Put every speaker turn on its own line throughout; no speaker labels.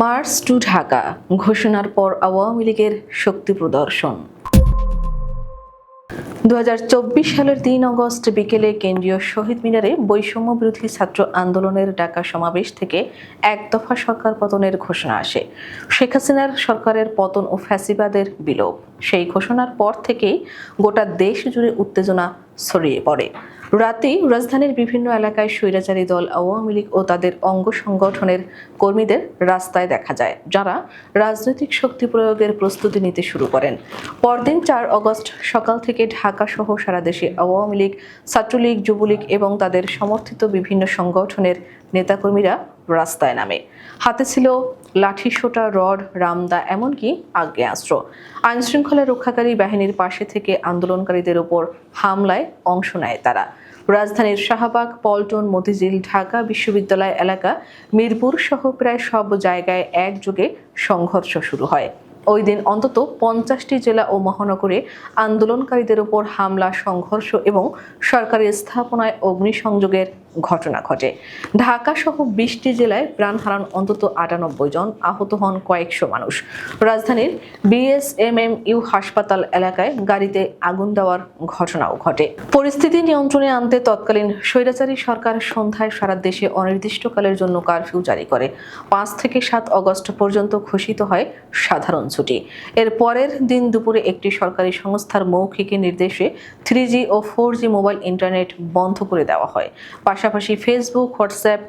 March two Dhaka, ঘোষণার পর আওয়ামী লীগের শক্তি প্রদর্শন। দু হাজার চব্বিশ সালের তিন অগস্ট বিকেলে কেন্দ্রীয় শহীদ মিনারে বৈষম্য বিরোধী ছাত্র আন্দোলনের ডাকা সমাবেশ থেকে এক দফা সরকার পতনের ঘোষণা আসে। শেখ হাসিনার সরকারের পতন ও ফ্যাসিবাদের বিলোপ। সেই ঘোষণার পর থেকেই গোটা দেশ জুড়ে উত্তেজনা ছড়িয়ে পড়ে। রাতেই রাজধানীর বিভিন্ন এলাকায় স্বৈরাচারী দল, আওয়ামী লীগ ও তাদের অঙ্গ সংগঠনের কর্মীদের রাস্তায় দেখা যায়, যারা রাজনৈতিক শক্তি প্রয়োগের প্রস্তুতি নিতে শুরু করেন। পরদিন চার অগস্ট সকাল থেকে ঢাকা সহ সারা দেশে আওয়ামী লীগ, ছাত্রলীগ, যুবলীগ এবং তাদের সমর্থিত বিভিন্ন সংগঠনের নেতাকর্মীরা রাস্তায় নামে। হাতে ছিল লাঠি, সোটা, রড, রামদা, এমনকি আগ্নেয়াস্ত্র আইন শৃঙ্খলা রক্ষাকারী বাহিনীর পাশে থেকে আন্দোলনকারীদের ওপর হামলায় অংশ নেয় তারা। রাজধানীর শাহবাগ, পল্টন, মতিঝিল, ঢাকা বিশ্ববিদ্যালয় এলাকা মিরপুর সহ প্রায় সব জায়গায় একযোগে সংঘর্ষ শুরু হয়। ওই দিন অন্তত পঞ্চাশটি জেলা ও মহানগরে আন্দোলনকারীদের উপর হামলা, সংঘর্ষ এবং সরকারি স্থাপনায় অগ্নিসংযোগের ঘটনা ঘটে। ঢাকা সহ বিশটি জেলায় প্রাণ হারান অন্তত আটানব্বই জন, আহত হন কয়েকশো মানুষ। রাজধানীর বিএসএমএম ইউ হাসপাতাল এলাকায় গাড়িতে আগুন দেওয়ার ঘটনাও ঘটে। পরিস্থিতি নিয়ন্ত্রণে আনতে তৎকালীন স্বৈরাচারী সরকার সন্ধ্যায় সারা দেশে অনির্দিষ্টকালের জন্য কারফিউ জারি করে। পাঁচ থেকে সাত অগস্ট পর্যন্ত ঘোষিত হয় সাধারণ ছুটি। এর পরের দিন দুপুরে একটি সরকারি সংস্থার মৌখিক নির্দেশে থ্রি ও ফোর মোবাইল ইন্টারনেট বন্ধ করে দেওয়া হয়। ফেসবুক হোয়াটসঅ্যাপ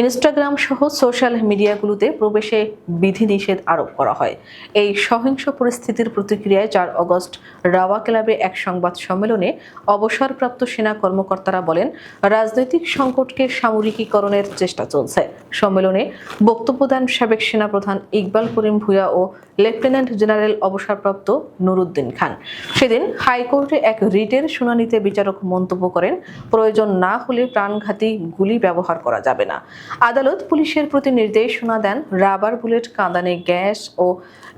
ইনস্টাগ্রাম সহ সোশ্যাল মিডিয়াগুলোতে প্রবেশে বিধিনিষেধ আরোপ করা হয়। এই সহিংস পরিস্থিতির প্রতিক্রিয়ায় চার অগস্ট রাওয়া ক্লাবে এক সংবাদ সম্মেলনে অবসরপ্রাপ্ত সেনা কর্মকর্তারা বলেন, রাজনৈতিক সংকটকে সামরিকীকরণের চেষ্টা চলছে। সম্মেলনে বক্তব্য দেন সাবেক সেনাপ্রধান ইকবাল করিম ভূয়া ও লেফটেন্যান্ট জেনারেল অবসরপ্রাপ্ত নুরুদ্দিন খান। সেদিন হাইকোর্টে এক রিটের শুনানিতে বিচারক মন্তব্য করেন, প্রয়োজন না হলে প্রাণঘাতী গুলি ব্যবহার করা যাবে না। আদালত পুলিশের প্রতি নির্দেশনা দেন রাবার বুলেট, কাঁদানে গ্যাস ও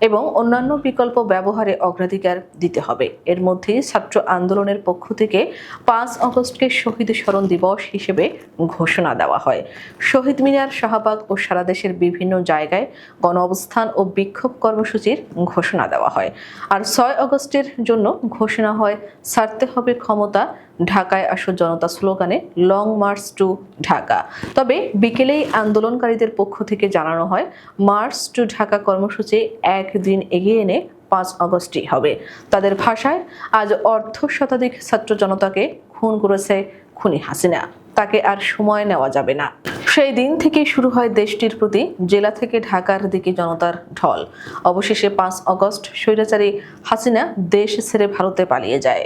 এবং অন্যান্য বিকল্প ব্যবহারে অগ্রাধিকার দিতে হবে। এর মধ্যে ছাত্র আন্দোলনের পক্ষ থেকে পাঁচ অগস্টকে শহীদ স্মরণ দিবস হিসেবে ঘোষণা দেওয়া হয়। শহীদ মিনার, শাহবাগ ও সারা দেশের বিভিন্ন জায়গায় গণ অবস্থান ও বিক্ষোভ কর্মসূচির ঘোষণা দেওয়া হয়। আর ছয় অগস্টের জন্য ঘোষণা হয়, ছাড়তে হবে ক্ষমতা ঢাকায় আসো জনতা স্লোগানে লং মার্চ টু ঢাকা। তবে বিকেলেই আন্দোলনকারীদের পক্ষ থেকে জানানো হয়, মার্চ টু ঢাকা কর্মসূচি একদিন এগিয়ে এনে পাঁচ অগস্টই হবে। তাদের ভাষায় আজ অর্ধ শতাধিক ছাত্র জনতাকে খুন করেছে খুনি হাসিনা। তাকে আর সময় নেওয়া যাবে না। সেই দিন থেকে শুরু হয় দেশটির প্রতি জেলা থেকে ঢাকার দিকে জনতার ঢল। অবশেষে পাঁচ অগস্ট স্বৈরাচারী হাসিনা দেশ ছেড়ে ভারতে পালিয়ে যায়।